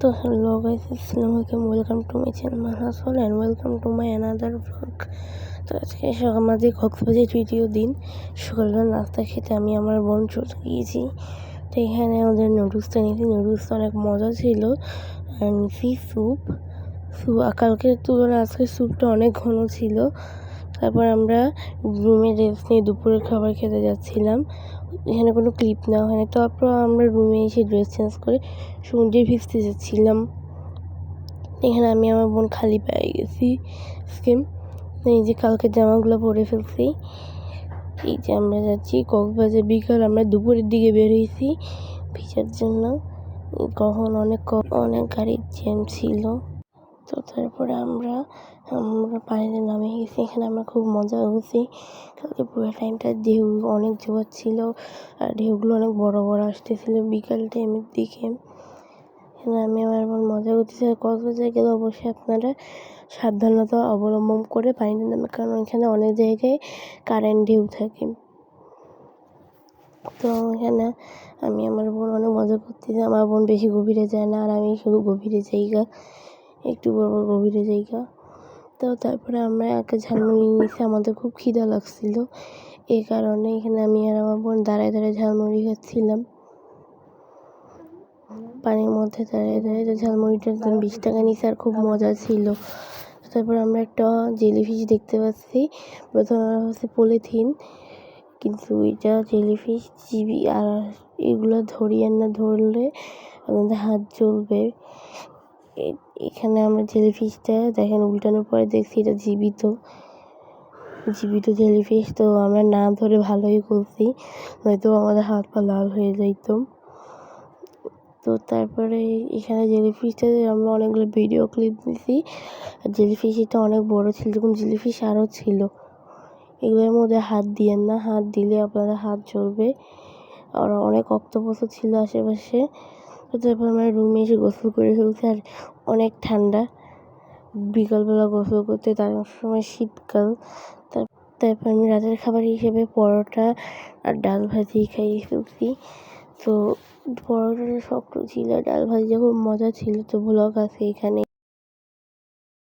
তো hello guys আসসালামু আলাইকুম welcome to my channel মাহাসল and welcome to my another blog তো আজকে আমাদের কক্সবাজার তৃতীয় দিন। সকালবেলা নাস্তা খেতে আমি আমার বোন চলে গিয়েছি। তো এখানে আমাদের নুডলসটা নিয়েছি। নুডলসটা অনেক মজা ছিল। আর নিয়েছি স্যুপ স্যুপ কালকের তুলনায় আজকে স্যুপটা অনেক ঘন ছিল। তারপর আমরা রুমে রেস্ট নিয়ে দুপুরের খাবার খেতে যাচ্ছিলাম। এখানে কোনো ক্লিপ নেওয়া হয়নি। তারপর আমরা রুমে এসে ড্রেস চেঞ্জ করে সমুদ্রে ভিজতে যাচ্ছিলাম। এখানে আমি আমার বোন খালি পেয়ে গেছি। স্কিম এই যে কালকে জামাগুলো পরে ফেলছি। এই যে আমরা যাচ্ছি কক্সবাজার। বিকাল আমরা দুপুরের দিকে বের হয়েছি ভিজার জন্য। কখন অনেক অনেক গাড়ির জ্যাম ছিল। তো তারপরে আমরা আমরা পানিতে নামে গেছি। এখানে আমরা খুব মজা করছি। কালকে পুরো টাইমটা ঢেউ, অনেক জোয়ার ছিল আর ঢেউগুলো অনেক বড় বড় আসতেছিল বিকাল টাইমের দিকে। এখানে আমি আমার মজা করতেছি। আর কক্সবাজার গেলে অবশ্যই আপনারা সাবধানতা অবলম্বন করে পানিতে নামে, কারণ এখানে অনেক জায়গায় কারেন্ট ঢেউ থাকে। তো এখানে আমি আমার বোন অনেক মজা করতেছি। আমার বোন বেশি গভীরে যায় না আর আমি শুধু গভীরে যাইগা একটু বড় বড় গভীরে জায়গা। তো তারপরে আমরা একটা ঝালমুড়ি নিয়েছি, আমাদের খুব খিদা লাগছিল। এই কারণে এখানে আমি আর আমার বোন দাঁড়ায় দাঁড়ায় ঝালমুড়ি খাচ্ছিলাম। পানির মধ্যে দাঁড়িয়ে দাঁড়িয়ে তো ঝালমুড়িটার দাম বিশ টাকা নিয়েছে আর খুব মজা ছিল। তারপর আমরা একটা জেলিফিশ দেখতে পাচ্ছি। প্রথমে ভাবছি পলিথিন কিন্তু এটা জেলিফিশ জিবি আর এগুলো ধরিয়ে না ধরলে আমাদের হাত জ্বলবে। এখানে আমরা জেলিফিশটা দেখেন উল্টানোর পরে দেখছি এটা জীবিত। জীবিত জেলিফিশ, তো আমরা না ধরে ভালোই করছি নয়তো আমাদের হাত পা লাল হয়ে যাইত। তো তারপরে এখানে জেলিফিশটাতে আমরা অনেকগুলো ভিডিও ক্লিপ নিছি আর জেলিফিশ এটা অনেক বড় ছিল যেরকম জেলিফিশ আরও ছিল। এগুলোর মধ্যে হাত দিয়েন না, হাত দিলে আপনাদের হাত জ্বলবে। আর অনেক অক্টোপাসও ছিল আশেপাশে। তারপর আমরা রুমে এসে গোসল করে ফেলছি আর অনেক ঠান্ডা। বিকালবেলা গোসল করতে তার সময় শীতকাল। তারপর আমি রাতের খাবার হিসেবে পরোটা আর ডাল ভাজি খাইয়ে ফেলছি। তো পরোটাটা শক্ত ছিল, ডাল ভাজি খুব মজা ছিল, তো ব্লগ আছে এখানে।